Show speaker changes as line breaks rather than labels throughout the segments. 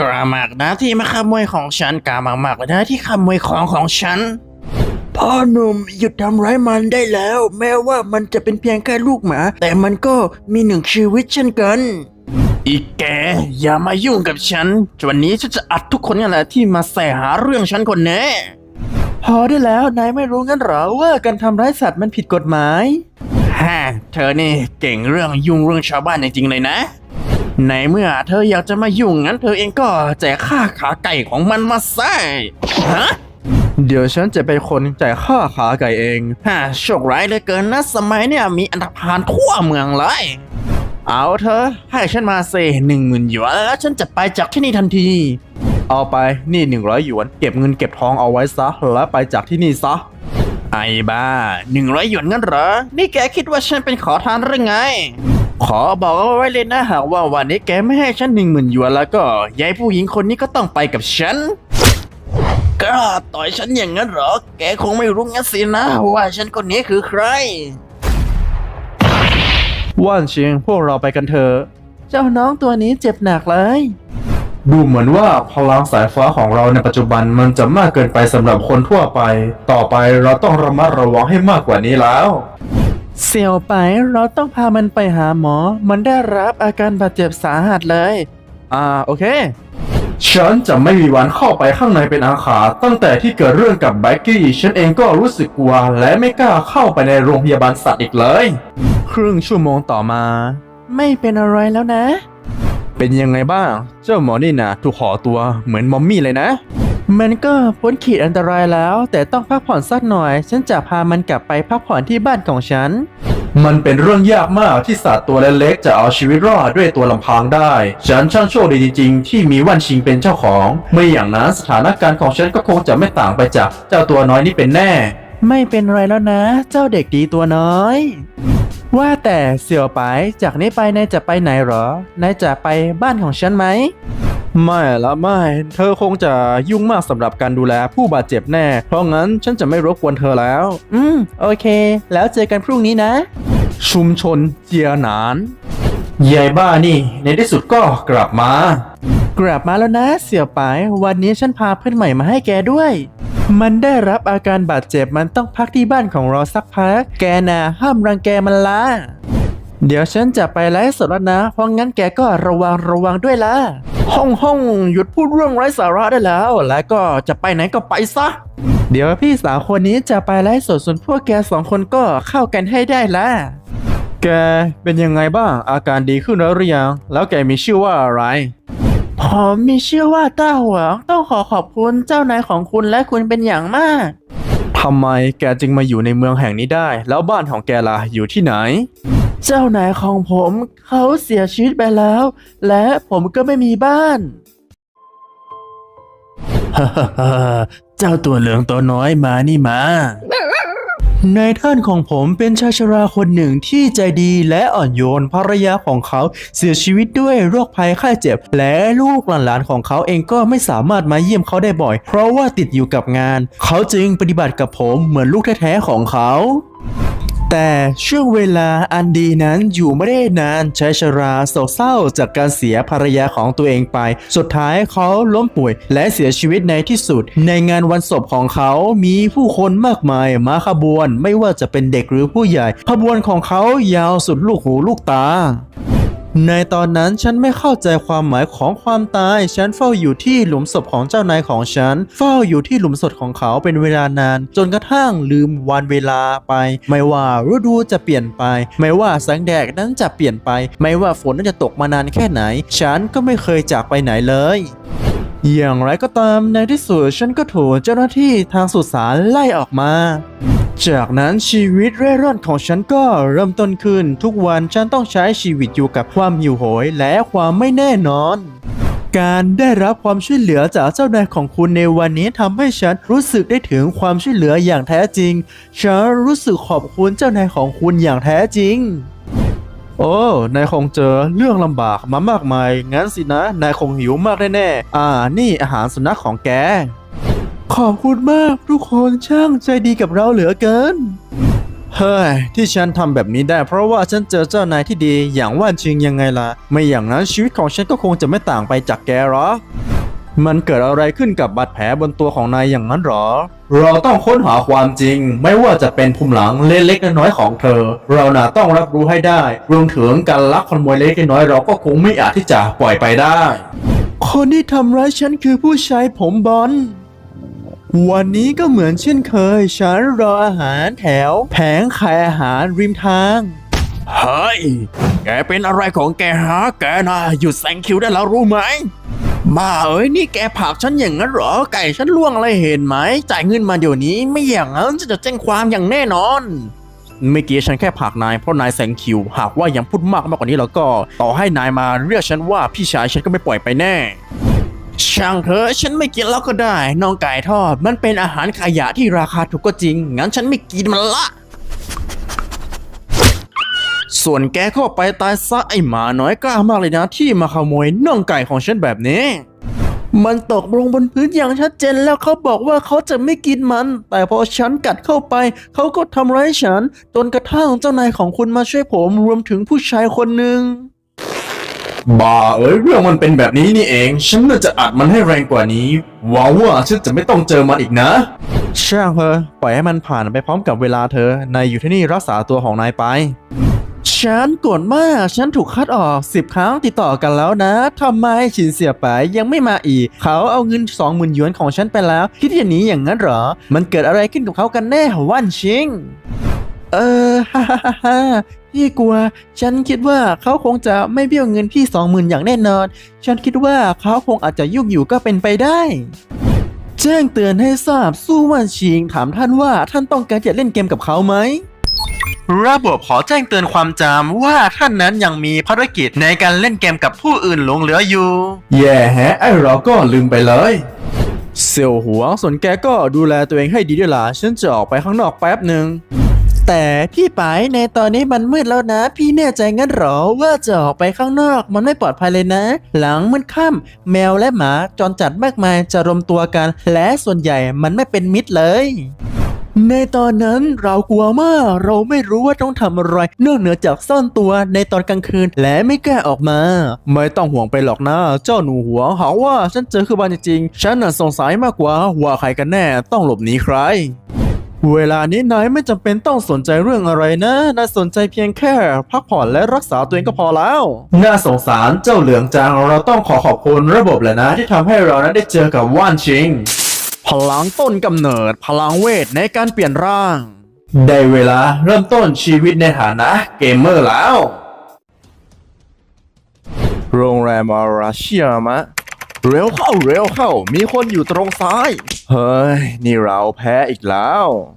กล้ามากนะที่มาขโมยของฉันกล้ามากๆเลยนะที่ขโมยของของฉัน
พ่อหนุ่มหยุดทำร้ายมันได้แล้ว แม้ว่ามันจะเป็นเพียงแค่ลูกหมา แต่มันก็มีหนึ่งชีวิตเช่นกัน
อีแก อย่ามายุ่งกับฉัน วันนี้ฉันจะอัดทุกคนนี่แหละที่มาแสหาเรื่องฉันคนแน่
พอได้แล้วนายไม่รู้งั้นเหรอว่าการทำร้ายสัตว์มันผิดกฎหมาย
ฮ่าเธอนี่เก่งเรื่องยุ่งเรื่องชาวบ้านจริงๆเลยนะ ในเมื่อเธออยากจะมายุ่งงั้นเธอเองก็แจกค่าขาไก่ของมันมาใส่ฮะ
เดี๋ยวฉันจะเป็นคนจ่ายค่าขาไก่เอง
ฮ่าโชคร้ายเหลือเกินนะสมัยเนี่ยมีอันธพาลทั่วเมืองเลย เอาเธอะให้ฉันมาเซหนึ่งหมื่นหยวนแล้วฉันจะไปจากที่นี่ทันที
เอาไปนี่หนึ่งร้อยหยวน เก็บเงินเก็บทองเอาไว้ซะแล้วไปจากที่นี่ซะ
ไอ้บ้าหนึ่งร้อยหยวนงั้นเหรอ นี่แกคิดว่าฉันเป็นขอทานหรือไง ขอบอกเอาไว้เลยนะหากว่าวันนี้แกไม่ให้ฉันหนึ่งหมื่นหยวนแล้วก็ยายผู้หญิงคนนี้ก็ต้องไปกับฉันกล้าต่อยฉันอย่างนั้นเหรอ แกคงไม่รู้งั้นสินะ ว่าฉันคนนี้คือใคร
ว่านเชียงพวกเราไปกันเถอะ เจ้าน้องตัวนี้เจ็บหนักเลย
ดูเหมือนว่าพลังสายฟ้าของเราในปัจจุบันมันจะมากเกินไปสำหรับคนทั่วไป ต่อไปเราต้องระมัดระวังให้มากกว่านี้แล้ว
เสี่ยวไปเราต้องพามันไปหาหมอ มันได้รับอาการบาดเจ็บสาหัสเลย อ่าโอเค
ฉันจะไม่มีวันเข้าไปข้างในเป็นอาขาดตั้งแต่ที่เกิดเรื่องกับแบ็กกี้ ฉันเองก็รู้สึกกลัว และไม่กล้าเข้าไปในโรงพยาบาลสัตว์อีกเลย
ครึ่งชั่วโมงต่อมา ไม่เป็นอะไรแล้วนะ เป็นยังไงบ้าง เจ้าหมอนี่นะถูกห่อตัวเหมือนมอมมี่เลยนะ มันก็พ้นขีดอันตรายแล้ว แต่ต้องพักผ่อนสักหน่อย ฉันจะพามันกลับไปพักผ่อนที่บ้านของฉัน
มันเป็นเรื่องยากมากที่สัตว์ตัวเล็กๆจะเอาชีวิตรอดด้วยตัวลำพังได้ ฉันช่างโชคดีจริงๆ ที่มีว่านชิงเป็นเจ้าของ ไม่อย่างนั้นสถานการณ์ของฉันก็คงจะไม่ต่างไปจากเจ้าตัวน้อยนี่เป็นแน่
ไม่เป็นไรแล้วนะ เจ้าเด็กดีตัวน้อย ว่าแต่เสี่ยวไปจากนี้ไปนายจะไปไหนเหรอนายจะไปบ้านของฉันไหม ไม่ละไม่ เธอคงจะยุ่งมากสำหรับการดูแลผู้บาดเจ็บแน่ เพราะงั้นฉันจะไม่รบกวนเธอแล้ว อืม โอเค แล้วเจอกันพรุ่งนี้นะ ชุมชนเจียหนาน
ยายบ้านี่ ในที่สุดก็กลับมา
กลับมาแล้วนะเสี่ยวไปาย วันนี้ฉันพาเพื่อนใหม่มาให้แกด้วย มันได้รับอาการบาดเจ็บมันต้องพักที่บ้านของเราสักพัก แกน่ะห้ามรังแกมันละ เดี๋ยวฉันจะไปไลฟ์สดแล้วนะ เพราะงั้นแกก็ระวังระวังด้วยละห้องห้องหยุดพูดเรื่องไร้สาระได้แล้ว แล้วก็จะไปไหนก็ไปซะ เดี๋ยวพี่สาวคนนี้จะไปไลฟ์สดส่วนพวกแกสองคนก็เข้ากันให้ได้ละแกเป็นยังไงบ้าง อาการดีขึ้นแล้วหรือยัง แล้วแกมีชื่อว่าอะไร ผมมีชื่อว่าต้าหวง ต้องขอขอบคุณเจ้านายของคุณและคุณเป็นอย่างมากทำไมแกจึงมาอยู่ในเมืองแห่งนี้ได้ แล้วบ้านของแกล่ะอยู่ที่ไหน เจ้านายของผมเขาเสียชีวิตไปแล้ว และผมก็ไม่มีบ้าน เจ้าตัวเหลืองตัวน้อยมานี่มานายท่านของผมเป็นชายชราคนหนึ่งที่ใจดีและอ่อนโยนภรรยาของเขาเสียชีวิตด้วยโรคภัยไข้เจ็บ และลูกหลานๆของเขาเองก็ไม่สามารถมาเยี่ยมเขาได้บ่อย เพราะว่าติดอยู่กับงาน เขาจึงปฏิบัติกับผมเหมือนลูกแท้ๆของเขา แต่ช่วงเวลาอันดีนั้นอยู่ไม่ได้นานชายชราโศกเศร้าจากการเสียภรรยาของตัวเองไป สุดท้ายเขาล้มป่วยและเสียชีวิตในที่สุด ในงานวันศพของเขา มีผู้คนมากมายมาขบวน ไม่ว่าจะเป็นเด็กหรือผู้ใหญ่ ขบวนของเขายาวสุดลูกหูลูกตา ในตอนนั้นฉันไม่เข้าใจความหมายของความตาย ฉันเฝ้าอยู่ที่หลุมศพของเจ้านายของฉัน เฝ้าอยู่ที่หลุมศพของเขาเป็นเวลานาน จนกระทั่งลืมวันเวลาไป ไม่ว่าฤดูจะเปลี่ยนไป ไม่ว่าแสงแดดนั้นจะเปลี่ยนไป ไม่ว่าฝนนั้นจะตกมานานแค่ไหน ฉันก็ไม่เคยจากไปไหนเลยอย่างไรก็ตามในที่สุดฉันก็ถูกเจ้าหน้าที่ทางสุสานไล่ออกมา จากนั้นชีวิตเร่ร่อนของฉันก็เริ่มต้นขึ้น ทุกวันฉันต้องใช้ชีวิตอยู่กับความหิวโหยและความไม่แน่นอน การได้รับความช่วยเหลือจากเจ้านายของคุณในวันนี้ทำให้ฉันรู้สึกได้ถึงความช่วยเหลืออย่างแท้จริง ฉันรู้สึกขอบคุณเจ้านายของคุณอย่างแท้จริง โอ้นายคงเจอเรื่องลำบากมามากมาย งั้นสินะ นายคงหิวมากแน่ๆอ่า นี่อาหารสุนัขของแก ขอบคุณมากทุกคนช่างใจดีกับเราเหลือเกิน เฮ้ย ที่ฉันทำแบบนี้ได้เพราะว่าฉันเจอเจ้านายที่ดีอย่างว่านชิงยังไงล่ะ ไม่อย่างนั้นชีวิตของฉันก็คงจะไม่ต่างไปจากแกหรอกมันเกิดอะไรขึ้นกับบาดแผลบนตัวของนายอย่างนั้นหรอ
เราต้องค้นหาความจริง ไม่ว่าจะเป็นภูมิหลังเล็กๆน้อยๆของเธอ เราน่ะต้องรับรู้ให้ได้ รวมถึงการลักขโมยเล็กๆน้อยๆเราก็คงไม่อาจที่จะปล่อยไปได้
คนที่ทำร้ายฉันคือผู้ชายผมบอล วันนี้ก็เหมือนเช่นเคย ฉันรออาหารแถว แผงขายอาหารริมทาง
เฮ้ย แกเป็นอะไรของแกฮะ แกนะหยุดแซงคิวได้แล้วรู้ไหมมาเอ้ยนี่แกผลักฉันอย่างนั้นเหรอ ไก่ฉันล่วงอะไรเห็นไหม จ่ายเงินมาเดี๋ยวนี้ไม่อย่างนั้นฉันจะแจ้งความอย่างแน่นอน
เมื่อกี้ฉันแค่ผลักนายเพราะนายแซงคิว หากว่ายังพูดมากมากกว่านี้แล้วก็ ต่อให้นายมาเรียกฉันว่าพี่ชายฉันก็ไม่ปล่อยไปแน่
ช่างเถอะฉันไม่กินแล้วก็ได้น้องไก่ทอด มันเป็นอาหารขยะที่ราคาถูกก็จริง งั้นฉันไม่กินมันละ ส่วนแกเข้าไปตายซะไอหมาน้อยกล้ามากเลยนะ ที่มาขโมยน่องไก่ของฉันแบบนี้ มันตกลงบนพื้นอย่างชัดเจนแล้วเขาบอกว่าเขาจะไม่กินมัน แต่พอฉันกัดเข้าไป เขาก็ทำร้ายฉันจนกระทั่งเจ้านายของคุณมาช่วยผมรวมถึงผู้ชายคนหนึ่ง
บ้าเอ้ยเรื่องมันเป็นแบบนี้นี่เอง ฉันน่าจะอัดมันให้แรงกว่านี้หวังว่าฉันจะไม่ต้องเจอมันอีกนะ
ช่างเถอะปล่อยให้มันผ่านไปพร้อมกับเวลาเธอ นายอยู่ที่นี่รักษาตัวของนายไป ฉันโกรธมาก ฉันถูกคัดออกสิบครั้งติดต่อกันแล้วนะทำไมฉินเสียไปยังไม่มาอีก เขาเอาเงินสองหมื่นหยวนของฉันไปแล้ว คิดอย่างนี้อย่างนั้นเหรอ มันเกิดอะไรขึ้นกับเขากันแน่ว่านชิง เออฮ่าฮ่าฮ่า พี่กลัว ฉันคิดว่าเขาคงจะไม่เบี้ยวเงินพี่สองหมื่นอย่างแน่นอน ฉันคิดว่าเขาคงอาจจะยุ่งอยู่ก็เป็นไปได้ แจ้งเตือนให้ทราบสู้ว่านชิง ถามท่านว่าท่านต้องการจะเล่นเกมกับเขาไหมระบบขอแจ้งเตือนความจำว่าท่านนั้นยังมีภารกิจในการเล่นเกมกับผู้อื่นหลงเหลืออยู่
แย่แฮะไอเราก็ลืมไปเลย
เสี่ยวหัวส่วนแกก็ดูแลตัวเองให้ดีด้วยล่ะฉันจะออกไปข้างนอกแป๊บหนึ่ง แต่พี่ไปในตอนนี้มันมืดแล้วนะ พี่แน่ใจงั้นหรอว่าจะออกไปข้างนอกมันไม่ปลอดภัยเลยนะ หลังมืดค่ำแมวและหมาจรจัดมากมายจะรวมตัวกัน และส่วนใหญ่มันไม่เป็นมิตรเลยในตอนนั้นเรากลัวมากเราไม่รู้ว่าต้องทำอะไรนอกเหนือจากซ่อนตัวในตอนกลางคืนและไม่กล้าออกมา ไม่ต้องห่วงไปหรอกนะเจ้าหนูหัวหาว่าฉันเจอคือบ้านจริง ฉันน่ะสงสัยมากกว่าว่าใครกันแน่ต้องหลบหนีใคร เวลานี้นายไม่จำเป็นต้องสนใจเรื่องอะไรนะ นายสนใจเพียงแค่ พักผ่อนและรักษาตัวเองก็พอแล้ว
น่าสงสารเจ้าเหลืองจางเราต้องขอขอบคุณระบบแหละนะ ที่ทำให้เรานั้นได้เจอกับว่านชิง
พลังต้นกำเนิด พลังเวทในการเปลี่ยนร่าง
ได้เวลาเริ่มต้นชีวิตในฐานะเกมเมอร์แล้ว
โรงแรมอาราเชียมะเร็วเข้าเร็วเข้า มีคนอยู่ตรงซ้าย เฮ้ย นี่เราแพ้อีกแล้ว
เ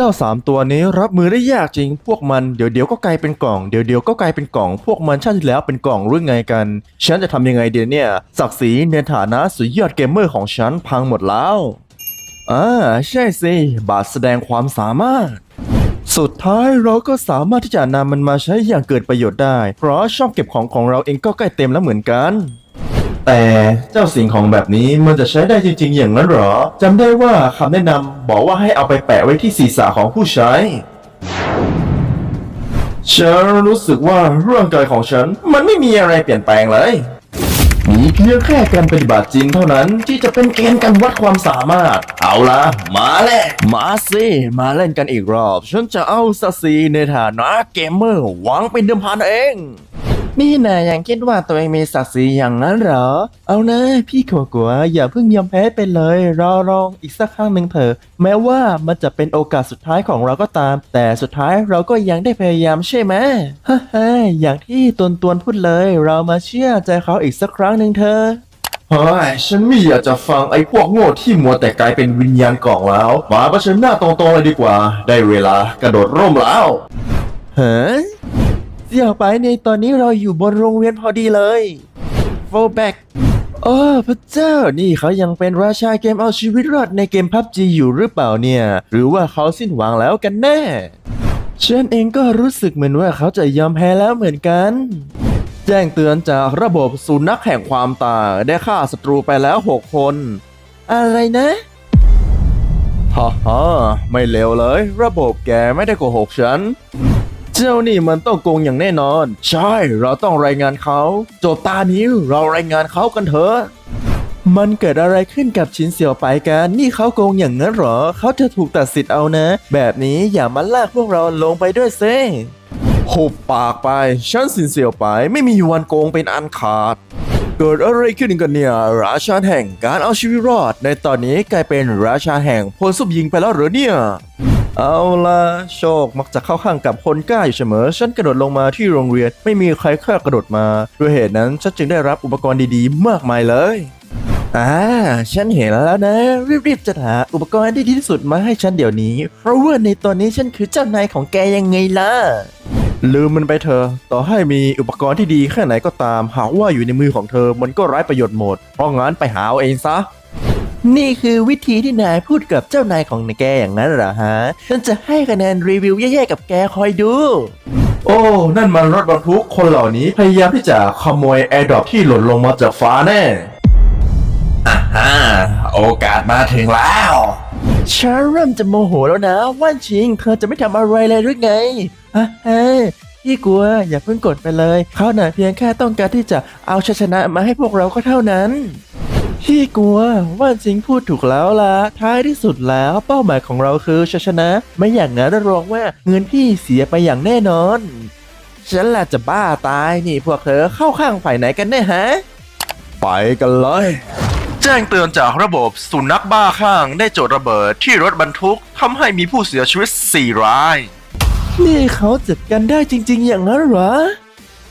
จ้าสามตัวนี้รับมือได้ยากจริง พวกมันเดี๋ยวเดี๋ยวก็กลายเป็นกล่อง เดี๋ยวเดี๋ยวก็กลายเป็นกล่อง พวกมันชาติที่แล้วเป็นกล่องรือไงกัน ฉันจะทำยังไงเดี๋ยวเนี่ย ศักดิ์ศรีในฐานะสุดยอดเกมเมอร์ของฉันพังหมดแล้วอ่าใช่สิ บาทแสดงความสามารถ สุดท้ายเราก็สามารถที่จะนำมันมาใช้อย่างเกิดประโยชน์ได้ เพราะช่องเก็บของของเราเองก็ใกล้เต็มแล้วเหมือนกัน
แต่เจ้าสิ่งของแบบนี้มันจะใช้ได้จริง ๆ อย่างนั้นเหรอจำได้ว่าคำแนะนำบอกว่าให้เอาไปแปะไว้ที่ศีรษะของผู้ใช้ ฉันรู้สึกว่าร่างกายของฉันมันไม่มีอะไรเปลี่ยนแปลงเลยมีเพียงแค่การปฏิบัติจริงเท่านั้นที่จะเป็นเกณฑ์การวัดความสามารถ เอาละมาแหละ
มาสิมาเล่นกันอีกรอบ ฉันจะเอาศักซีในฐานะเกมเมอร์หวังเป็นเดิมพันเอง
นี่นายยังคิดว่าตัวเองมีศักดิ์ศรีอย่างนั้นเหรอ เอานะพี่ขวกัวอย่าเพิ่งยอมแพ้ไปเลย รอลองอีกสักครั้งหนึ่งเถอะแม้ว่ามันจะเป็นโอกาสสุดท้ายของเราก็ตาม แต่สุดท้ายเราก็ยังได้พยายามใช่ไหมฮ่าฮ่าอย่างที่ตวนตวนๆพูดเลย เรามาเชื่อใจเขาอีกสักครั้งหนึ่งเถอะ
เฮ้ยฉันไม่อยากจะฟังไอ้พวกโง่ที่มัวแต่กลายเป็นวิญญาณกล่องแล้ว มาเผชิญหน้าตรงๆเลยดีกว่า ได้เวลากระโดดร่มแล้ว
ฮ เสี่ยวไปในตอนนี้เราอยู่บนโรงเรียนพอดีเลยโฟแบ็กโอ้พระเจ้า นี่เขายังเป็นราชาเกมเอาชีวิตรอดในเกมพับจีอยู่หรือเปล่าเนี่ย หรือว่าเขาสิ้นหวังแล้วกันแน่ฉันเองก็รู้สึกเหมือนว่าเขาจะยอมแพ้แล้วเหมือนกัน แจ้งเตือนจากระบบสุนัขแห่งความตายได้ฆ่าศัตรูไปแล้ว 6 คน อะไรนะ
ฮ่าฮ่าไม่เลวเลย ระบบแกไม่ได้โกหกฉัน เจ้านี่มันต้องโกงอย่างแน่นอน ใช่ เราต้องรายงานเขาจบตานี้เรารายงานเขากันเถอะ
มันเกิดอะไรขึ้นกับชินเสี่ยวไปกันนี่เขาโกงอย่างนั้นหรอ เขาจะถูกตัดสิทธิ์เอานะ แบบนี้อย่ามาลากพวกเราลงไปด้วยเซ่
หุบปากไป ฉันสินเสียวไปไม่มีวันโกงเป็นอันขาด เกิดอะไรขึ้นกันเนี่ยราชาแห่งการเอาชีวิตรอด ในตอนนี้กลายเป็นราชาแห่งพลซุบยิงไปแล้วหรือเนี่ย เอาละโชคมักจะเข้าข้างกับคนกล้าอยู่เสมอ ฉันกระโดดลงมาที่โรงเรียน ไม่มีใครกล้ากระโดดมาด้วยเหตุนั้นฉันจึงได้รับอุปกรณ์ดีๆ มากมายเลย
อ่าฉันเห็นแล้วนะ รีบๆจะหาอุปกรณ์ที่ดีที่สุดมาให้ฉันเดี๋ยวนี้ เพราะว่าในตอนนี้ฉันคือเจ้านายของแกยังไงล่ะ
ลืมมันไปเถอะต่อให้มีอุปกรณ์ที่ดีแค่ไหนก็ตาม หากว่าอยู่ในมือของเธอมันก็ไร้ประโยชน์หมด เพราะงั้นไปหาเอาเองซะ
นี่คือวิธีที่นายพูดกับเจ้านายของแกอย่างนั้นเหรอฮะฉันจะให้คะแนนรีวิวแย่ๆกับแกคอยดู
โอ้ นั่นมันรถบรรทุกคนเหล่านี้พยายามที่จะขโมยแอร์ดรอปที่หล่นลงมาจากฟ้าแน่อ่าฮะโอกาสมาถึงแล้ว
ฉันเริ่มจะโมโหแล้วนะ ว่านชิงเธอจะไม่ทำอะไรเลยหรือไงอะเฮ้ยพี่กลัวอย่าเพิ่งกดไปเลย เขาหน่ะเพียงแค่ต้องการที่จะเอาชัยชนะมาให้พวกเราก็เท่านั้น พี่กลัวว่านชิงพูดถูกแล้วล่ะท้ายที่สุดแล้วเป้าหมายของเราคือชัยชนะ ไม่อย่างนั้นรับรองว่าเงินพี่เสียไปอย่างแน่นอน ฉันแหละจะบ้าตายนี่พวกเธอเข้าข้างฝ่ายไหนกันแน่ฮะ
ไปกันเลย แจ้งเตือนจากระบบสุนัขบ้าข้างได้โจดระเบิดที่รถบรรทุกทำให้มีผู้เสียชีวิต4ราย
นี่เขาจัดกันได้จริง ๆ อย่างนั้นเหรอ